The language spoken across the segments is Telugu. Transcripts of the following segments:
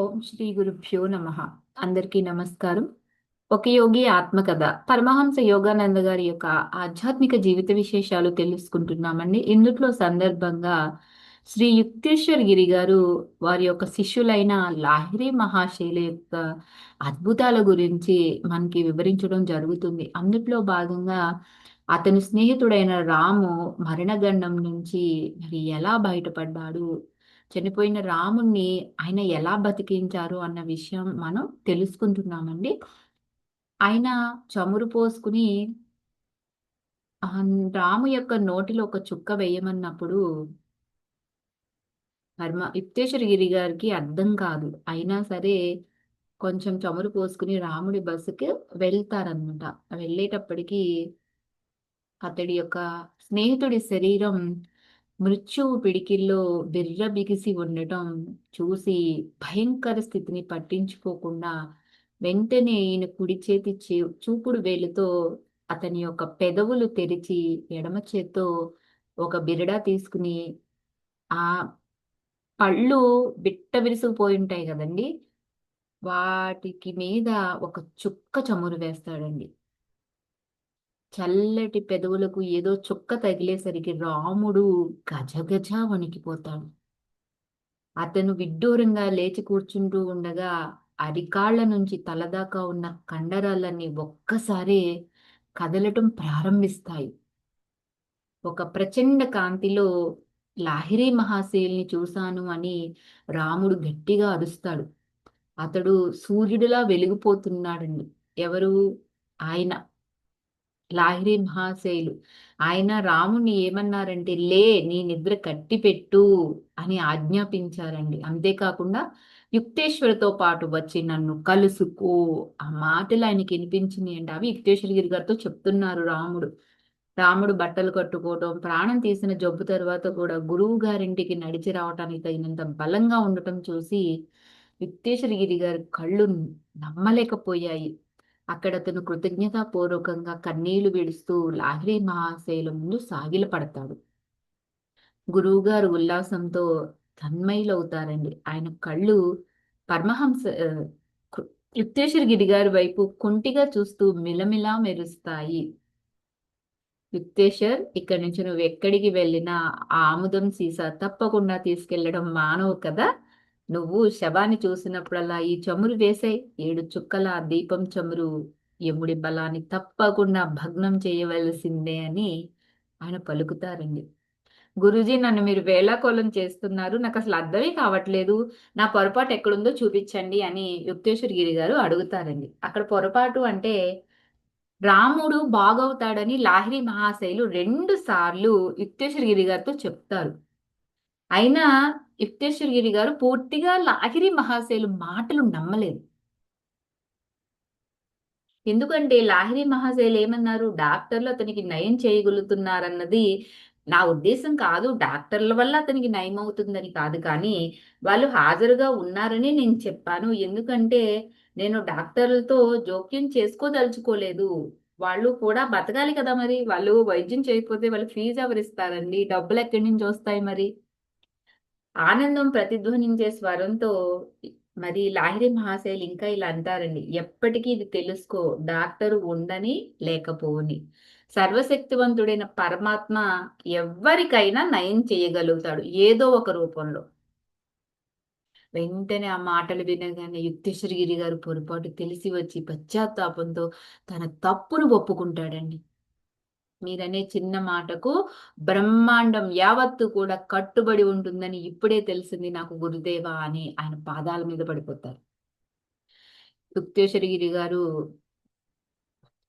ఓం శ్రీ గురుభ్యో నమ. అందరికీ నమస్కారం. ఒక యోగి ఆత్మకథ. పరమహంస యోగానంద గారి యొక్క ఆధ్యాత్మిక జీవిత విశేషాలు తెలుసుకుంటున్నామండి. ఇందులో సందర్భంగా శ్రీ యుక్తేశ్వర్ గిరి గారు వారి యొక్క శిష్యులైన లాహిరి మహాశైల యొక్క అద్భుతాల గురించి మనకి వివరించడం జరుగుతుంది. అందుట్లో భాగంగా అతని స్నేహితుడైన రాము మరణగండం నుంచి మరి ఎలా బయటపడ్డాడు? చనిపోయిన రాముణ్ణి ఆయన ఎలా బతికించారు అన్న విషయం మనం తెలుసుకుంటున్నామండి. ఆయన చమురు పోసుకుని రాము యొక్క నోటిలో ఒక చుక్క వేయమన్నప్పుడు హర్మ యుక్తేశ్వర గిరి గారికి అర్థం కాదు. అయినా సరే కొంచెం చమురు పోసుకుని రాముడి బస్సుకి వెళ్తారనమాట వెళ్ళేటప్పటికి అతడి యొక్క స్నేహితుడి శరీరం మృత్యువు పిడికిల్లో బిర్ర బిగిసి ఉండటం చూసి భయంకర స్థితిని పట్టించుకోకుండా వెంటనే ఈయన కుడి చేతి చూపుడు వేలుతో అతని యొక్క పెదవులు తెరిచి ఎడమ చేత్తో ఒక బిరడా తీసుకుని ఆ పళ్ళు బిట్ట విరిసిపోయి ఉంటాయి కదండి వాటికి మీద ఒక చుక్క చమురు వేస్తాడండి. చల్లటి పెదవులకు ఏదో చుక్క తగిలేసరికి రాముడు గజగజ వణికిపోతాడు. అతను విడ్డూరంగా లేచి కూర్చుంటూ ఉండగా అరికాళ్ళ నుంచి తలదాకా ఉన్న కండరాలన్నీ ఒక్కసారి కదలటం ప్రారంభిస్తాయి. ఒక ప్రచండ కాంతిలో లాహిరి మహాశయుల్ని చూశాను అని రాముడు గట్టిగా అరుస్తాడు. అతడు సూర్యుడిలా వెలిగిపోతున్నాడండి. ఎవరు? ఆయన. లాహిరి మహాశైలు. ఆయన రాముని ఏమన్నారంటే లే నీ నిద్ర కట్టిపెట్టు అని ఆజ్ఞాపించారండి. అంతేకాకుండా యుక్తేశ్వరతో పాటు వచ్చి నన్ను కలుసుకో ఆ మాటలు ఆయనకి వినిపించినాయండి అవి యుక్తేశ్వరగిరి గారితో చెప్తున్నారు రాముడు. రాముడు బట్టలు కట్టుకోవటం ప్రాణం తీసిన జబ్బు తర్వాత కూడా గురువు గారింటికి నడిచి రావటానికి తగినంత బలంగా ఉండటం చూసి యుక్తేశ్వరగిరి గారి కళ్ళు నమ్మలేకపోయాయి. అక్కడ అతను కృతజ్ఞతాపూర్వకంగా కన్నీళ్ళు విడుస్తూ లాహిరి మహాశైల ముందు సాగిల పడతాడు. గురువుగారు ఉల్లాసంతో తన్మయులవుతారండి. ఆయన కళ్ళు పరమహంస యుక్తేశ్వర గిరి గారి వైపు కుంటిగా చూస్తూ మిలమిలా మెరుస్తాయి. యుక్తేశ్వర్ ఇక్కడి నుంచి నువ్వు ఎక్కడికి వెళ్ళినా ఆముదం సీసా తప్పకుండా తీసుకెళ్ళడం మానవు కదా? నువ్వు శవాన్ని చూసినప్పుడల్లా ఈ చమురు వేసే ఏడు చుక్కల దీపం చమురు యముడి బలాన్ని తప్పకుండా భగ్నం చేయవలసిందే అని ఆయన పలుకుతారండి. గురుజీ నన్ను మీరు వేళాకోళం చేస్తున్నారు. నాకు అసలు అర్థమే కావట్లేదు. నా పొరపాటు ఎక్కడుందో చూపించండి అని యుక్తేశ్వర గిరి గారు అడుగుతారండి. అక్కడ పొరపాటు అంటే రాముడు బాగవుతాడని లాహిరి మహాశైలు రెండు సార్లు యుక్తేశ్వర గిరి గారితో చెప్తారు. అయినా గిరి గారు పూర్తిగా లాహిరి మహాశైలు మాటలు నమ్మలేదు. ఎందుకంటే లాహిరి మహాశైలు ఏమన్నారు? డాక్టర్లు అతనికి నయం చేయగలుగుతున్నారన్నది నా ఉద్దేశం కాదు. డాక్టర్ల వల్ల అతనికి నయం అవుతుందని కాదు కానీ వాళ్ళు హాజరుగా ఉన్నారని నేను చెప్పాను. ఎందుకంటే నేను డాక్టర్లతో జోక్యం చేసుకోదలుచుకోలేదు. వాళ్ళు కూడా బతకాలి కదా మరి. వాళ్ళు వైద్యం చేయకపోతే వాళ్ళు ఫీజు ఎవరిస్తారండి? డబ్బులు ఎక్కడి నుంచి వస్తాయి మరి? ఆనందం ప్రతిధ్వనించే స్వరంతో మరి లాహిరి మహాశైలు ఇంకా ఇలా అంటారండి. ఎప్పటికీ ఇది తెలుసుకో డాక్టరు ఉండని లేకపోని. సర్వశక్తివంతుడైన పరమాత్మ ఎవరికైనా నయం చేయగలుగుతాడు ఏదో ఒక రూపంలో. వెంటనే ఆ మాటలు వినగానే యుక్తేశ్వరగిరి గారు పొరపాటు తెలిసి వచ్చి పశ్చాత్తాపంతో తన తప్పును ఒప్పుకుంటాడండి. మీరనే చిన్న మాటకు బ్రహ్మాండం యావత్తు కూడా కట్టుబడి ఉంటుందని ఇప్పుడే తెలిసింది నాకు గురుదేవా అని ఆయన పాదాల మీద పడిపోతారు. యుక్తేశ్వరగిరి గారు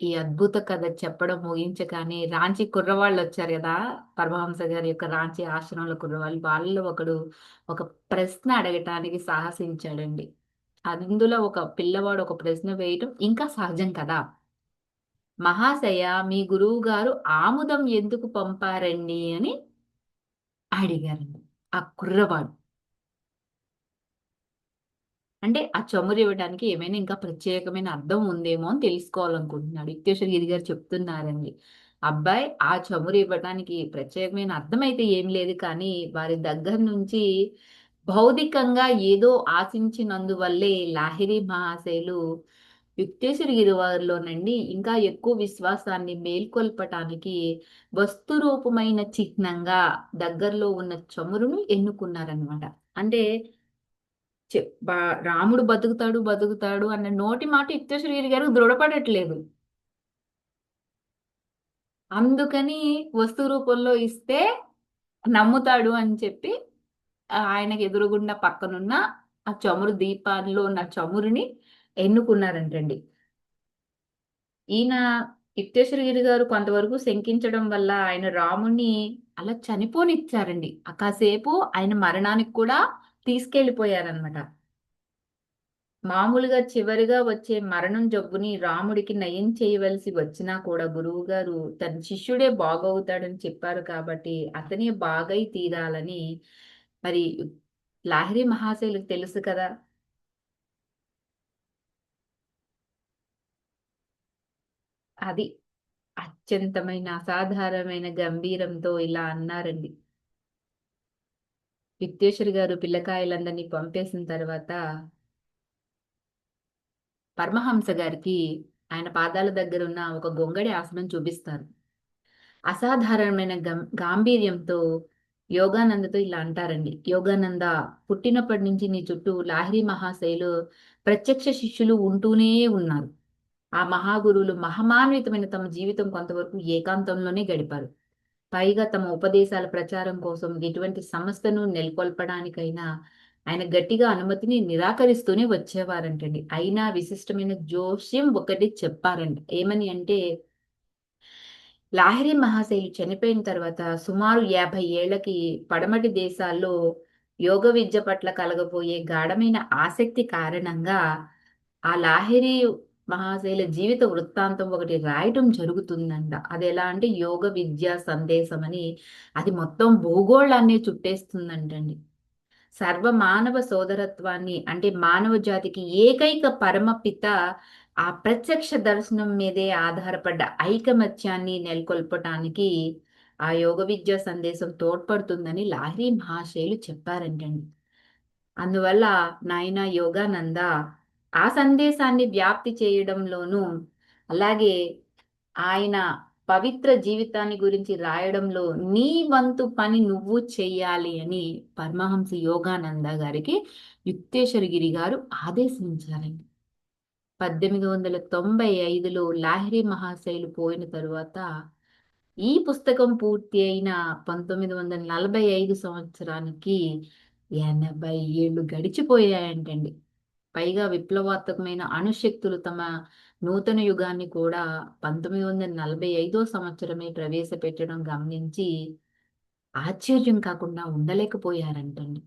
ఈ అద్భుత కథ చెప్పడం ముగించగానే రాంచి కుర్రవాళ్ళు వచ్చారు కదా పరమహంస గారి యొక్క రాంచి ఆశ్రమంలో కుర్రవాళ్ళు వాళ్ళలో ఒకడు ఒక ప్రశ్న అడగటానికి సాహసించాడండి. అందులో ఒక పిల్లవాడు ఒక ప్రశ్న వేయటం ఇంకా సహజం కదా. మహాశయ మీ గురువు గారు ఆముదం ఎందుకు పంపారండి అని అడిగారండి. ఆ కుర్రవాడు. అంటే ఆ చమురు ఇవ్వడానికి ఏమైనా ఇంకా ప్రత్యేకమైన అర్థం ఉందేమో అని తెలుసుకోవాలనుకుంటున్నాడు. యుక్తేశ్వర గిరి గారు చెప్తున్నారండి. అబ్బాయి ఆ చమురు ఇవ్వడానికి ప్రత్యేకమైన అర్థం అయితే ఏం లేదు కానీ వారి దగ్గర నుంచి భౌతికంగా ఏదో ఆశించినందువల్లే లాహిరి మహాశయులు యుక్తేశ్వరగిరి వారిలోనండి ఇంకా ఎక్కువ విశ్వాసాన్ని మేల్కొల్పటానికి వస్తు రూపమైన చిహ్నంగా దగ్గరలో ఉన్న చమురును ఎన్నుకున్నారనమాట అంటే రాముడు బతుకుతాడు బతుకుతాడు అన్న నోటి మాట యుక్తేశ్వరగిరి గారు దృఢపడట్లేదు. అందుకని వస్తు రూపంలో ఇస్తే నమ్ముతాడు అని చెప్పి ఆయనకి ఎదురుగుండా పక్కనున్న ఆ చమురు దీపాల్లో ఉన్న చమురుని ఎన్నుకున్నారంటండి. ఈయన యుక్తేశ్వరగిరి గారు కొంతవరకు శంకించడం వల్ల ఆయన రాముణ్ణి అలా చనిపోనిచ్చారండి. కాసేపు ఆయన మరణానికి కూడా తీసుకెళ్ళిపోయారనమాట మామూలుగా చివరిగా వచ్చే మరణం జబ్బుని రాముడికి నయం చేయవలసి వచ్చినా కూడా గురువు గారు తన శిష్యుడే బాగవుతాడని చెప్పారు కాబట్టి అతనే బాగై తీరాలని మరి లాహిరి మహాశయులకు తెలుసు కదా. అది అత్యంతమైన అసాధారణమైన గంభీరంతో ఇలా అన్నారండి. యుక్తేశ్వరి గారు పిల్లకాయలందరినీ పంపేసిన తర్వాత పరమహంస గారికి ఆయన పాదాల దగ్గర ఉన్న ఒక గొంగడి ఆసనం చూపిస్తారు. అసాధారణమైన గం గాంభీర్యంతో యోగానందతో ఇలా అంటారండి. యోగానంద పుట్టినప్పటి నుంచి నీ చుట్టూ లాహిరి మహాశైలు ప్రత్యక్ష శిష్యులు ఉంటూనే ఉన్నారు. ఆ మహాగురువులు మహమాన్వితమైన తమ జీవితం కొంతవరకు ఏకాంతంలోనే గడిపారు. పైగా తమ ఉపదేశాల ప్రచారం కోసం ఎటువంటి సంస్థను నెలకొల్పడానికైనా ఆయన గట్టిగా అనుమతిని నిరాకరిస్తూనే వచ్చేవారంటండి. అయినా విశిష్టమైన జోస్యం ఒకటి చెప్పారంట. ఏమని అంటే లాహిరి మహాశైలు చనిపోయిన తర్వాత సుమారు యాభై ఏళ్ళకి పడమటి దేశాల్లో యోగ విద్య పట్ల కలగబోయే గాఢమైన ఆసక్తి కారణంగా ఆ లాహిరి మహాశైల జీవిత వృత్తాంతం ఒకటి రాయటం జరుగుతుందంట. అది ఎలా అంటే యోగ విద్యా సందేశం అని అది మొత్తం భూగోళాన్ని చుట్టేస్తుందంటండి. సర్వ మానవ సోదరత్వాన్ని అంటే మానవ జాతికి ఏకైక పరమపిత ఆ ప్రత్యక్ష దర్శనం మీదే ఆధారపడ్డ ఐకమత్యాన్ని నెలకొల్పటానికి ఆ యోగ విద్యా సందేశం తోడ్పడుతుందని లాహిరి మహాశయులు చెప్పారంటండి. అందువల్ల నాయన యోగానంద ఆ సందేశాన్ని వ్యాప్తి చేయడంలోనూ అలాగే ఆయన పవిత్ర జీవితాన్ని గురించి రాయడంలో నీ వంతు పని నువ్వు చెయ్యాలి అని పరమహంస యోగానంద గారికి యుక్తేశ్వరగిరి గారు ఆదేశించారండి. పద్దెనిమిది వందల తొంభై ఐదులో లాహిరి మహాశైలు పోయిన తరువాత ఈ పుస్తకం పూర్తి అయిన పంతొమ్మిది వందల నలభై ఐదు సంవత్సరానికి ఎనభై ఏళ్ళు గడిచిపోయాయంటండి. పైగా విప్లవాత్మకమైన అణుశక్తులు తమ నూతన యుగాన్ని కూడా పంతొమ్మిది వందల నలభై ఐదో సంవత్సరమే ప్రవేశపెట్టడం గమనించి ఆశ్చర్యం కాకుండా ఉండలేకపోయారంటండి.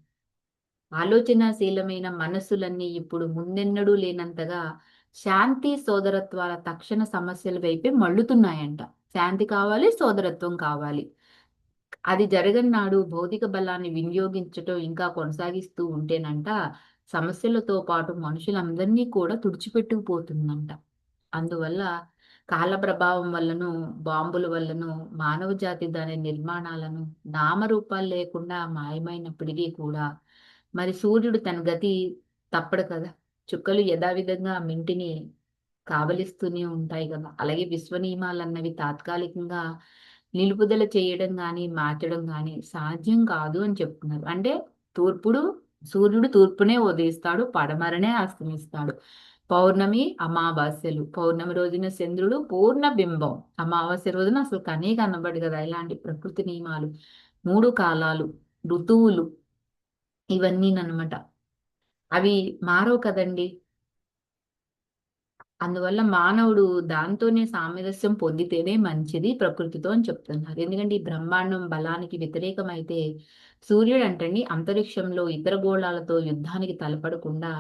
ఆలోచనాశీలమైన మనస్సులన్నీ ఇప్పుడు ముందెన్నడూ లేనంతగా శాంతి సోదరత్వాల తక్షణ సమస్యల వైపే మళ్ళుతున్నాయంట. శాంతి కావాలి సోదరత్వం కావాలి. అది జరగని నాడు భౌతిక బలాన్ని వినియోగించటం ఇంకా కొనసాగిస్తూ ఉంటేనంట సమస్యలతో పాటు మనుషులందరినీ కూడా తుడిచిపెట్టుకుపోతుందంట. అందువల్ల కాల ప్రభావం వల్లను బాంబుల వల్లను మానవ జాతి దాని నిర్మాణాలను నామరూపాలు లేకుండా మాయమైనప్పటికీ కూడా మరి సూర్యుడు తన గతి తప్పడు కదా. చుక్కలు యథావిధంగా మింటిని కావలిస్తూనే ఉంటాయి కదా. అలాగే విశ్వ నియమాలు అన్నవి తాత్కాలికంగా నిలుపుదల చేయడం కానీ మార్చడం కానీ సాధ్యం కాదు అని చెప్తున్నారు. అంటే తూర్పుడు సూర్యుడు తూర్పునే ఉదయిస్తాడు పడమరనే అస్తమిస్తాడు. పౌర్ణమి అమావాస్యలు. పౌర్ణమి రోజున చంద్రుడు పూర్ణ బింబం. అమావాస్య రోజున అసలు కనీ కనబడి కదా ఇలాంటి ప్రకృతి నియమాలు. మూడు కాలాలు ఋతువులు ఇవన్నీ అనమాట అవి మారవు కదండి. అందువల్ల మానవుడు దాంతోనే సామరస్యం పొందితేనే మంచిది ప్రకృతితో అని చెప్తున్నారు. ఎందుకంటే ఈ బ్రహ్మాండం బలానికి వ్యతిరేకమైతే సూర్యుడు అంటండి అంతరిక్షంలో ఇతర గోళాలతో యుద్ధానికి తలపడకుండా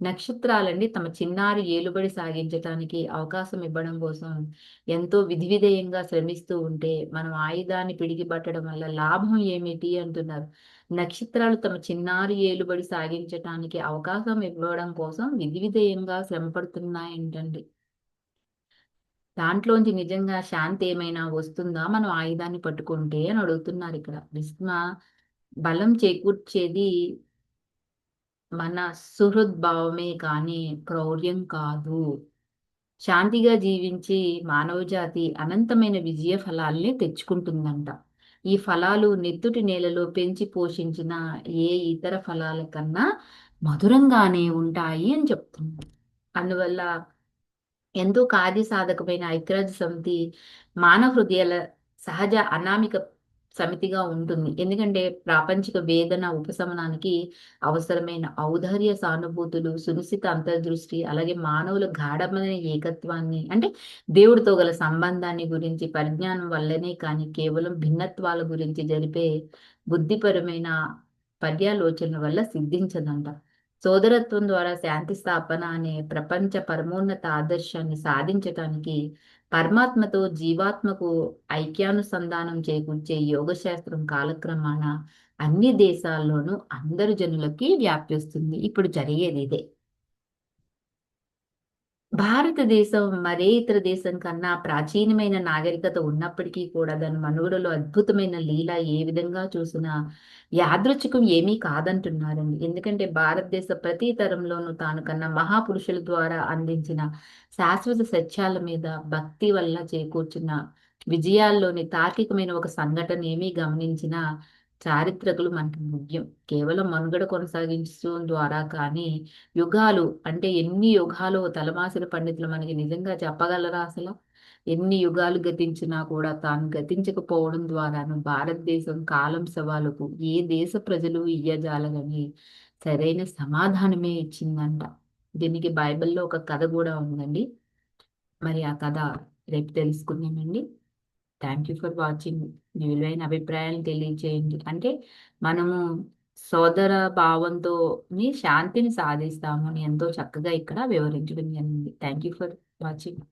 నక్షత్రాలండి తమ చిన్నారి ఏలుబడి సాగించటానికి అవకాశం ఇవ్వడం కోసం ఎంతో విధి విధేయంగా శ్రమిస్తూ ఉంటే మనం ఆయుధాన్ని పిడిగిపట్టడం వల్ల లాభం ఏమిటి అంటున్నారు. నక్షత్రాలు తమ చిన్నారి ఏలుబడి సాగించటానికి అవకాశం ఇవ్వడం కోసం విధి విధేయంగా శ్రమపడుతున్నాయంటండి. దాంట్లోంచి నిజంగా శాంతి ఏమైనా వస్తుందా? మనం ఆయుధాన్ని పట్టుకుంటే అని అడుగుతున్నారు ఇక్కడ. విస్మ బలం చేకూర్చేది మన సుహృద్భావమే కానీ క్రౌర్యం కాదు. శాంతిగా జీవించి మానవజాతి అనంతమైన విజయ ఫలాల్ని తెచ్చుకుంటుందంట. ఈ ఫలాలు నెత్తుటి నేలలో పెంచి పోషించిన ఏ ఇతర ఫలాల కన్నా మధురంగానే ఉంటాయి అని చెప్తుంది అందువల్ల ఎంతో కార్యసాధకమైన ఐక్యరాజ్య సమితి మానవ హృదయాల సహజ అనామిక సమితిగా ఉంటుంది. ఎందుకంటే ప్రాపంచిక వేదన ఉపశమనానికి అవసరమైన ఔదార్య సానుభూతులు సునిశ్చిత అంతర్దృష్టి అలాగే మానవుల గాఢమైన ఏకత్వాన్ని అంటే దేవుడితో గల సంబంధాన్ని గురించి పరిజ్ఞానం వల్లనే కానీ కేవలం భిన్నత్వాల గురించి జరిపే బుద్ధిపరమైన పర్యాలోచన వల్ల సిద్ధించదంట. సోదరత్వం ద్వారా శాంతి స్థాపన అనే ప్రపంచ పరమోన్నత ఆదర్శాన్ని సాధించటానికి పరమాత్మతో జీవాత్మకు ఐక్యానుసంధానం చేకూర్చే యోగశాస్త్రం కాలక్రమాన అన్ని దేశాల్లోనూ అందరు జనులకి వ్యాప్తిస్తుంది ఇప్పుడు జరిగేది ఇదే. భారతదేశం మరే ఇతర దేశం కన్నా ప్రాచీనమైన నాగరికత ఉన్నప్పటికీ కూడా దాని మనుగడలో అద్భుతమైన లీల ఏ విధంగా చూసినా యాదృచ్ఛికం ఏమీ కాదంటున్నారండి. ఎందుకంటే భారతదేశ ప్రతి తరంలోనూ తాను కన్నా మహాపురుషుల ద్వారా అందించిన శాశ్వత సత్యాల మీద భక్తి వల్ల చేకూర్చున్న విజయాల్లోని తార్కికమైన ఒక సంఘటన ఏమీ గమనించినా చారిత్రకులు మనకి ముఖ్యం. కేవలం మనుగడ కొనసాగించడం ద్వారా కానీ యుగాలు అంటే ఎన్ని యుగాలు తలమాసిన పండితులు మనకి నిజంగా చెప్పగలరా అసలు? ఎన్ని యుగాలు గతించినా కూడా తాను గతించకపోవడం ద్వారాను భారతదేశం కాలం సవాలుకు ఏ దేశ ప్రజలు ఇయ్యజాలగని సరైన సమాధానమే ఇచ్చిందంట. దీనికి బైబిల్లో ఒక కథ కూడా ఉందండి. మరి ఆ కథ రేపు తెలుసుకుందామండి. థ్యాంక్ యూ ఫర్ వాచింగ్ మీ విలువైన అభిప్రాయాలను తెలియజేయండి అంటే మనము సోదర భావంతో శాంతిని సాధిస్తాము అని ఎంతో చక్కగా ఇక్కడ వివరించడం జరిగింది. Thank you for watching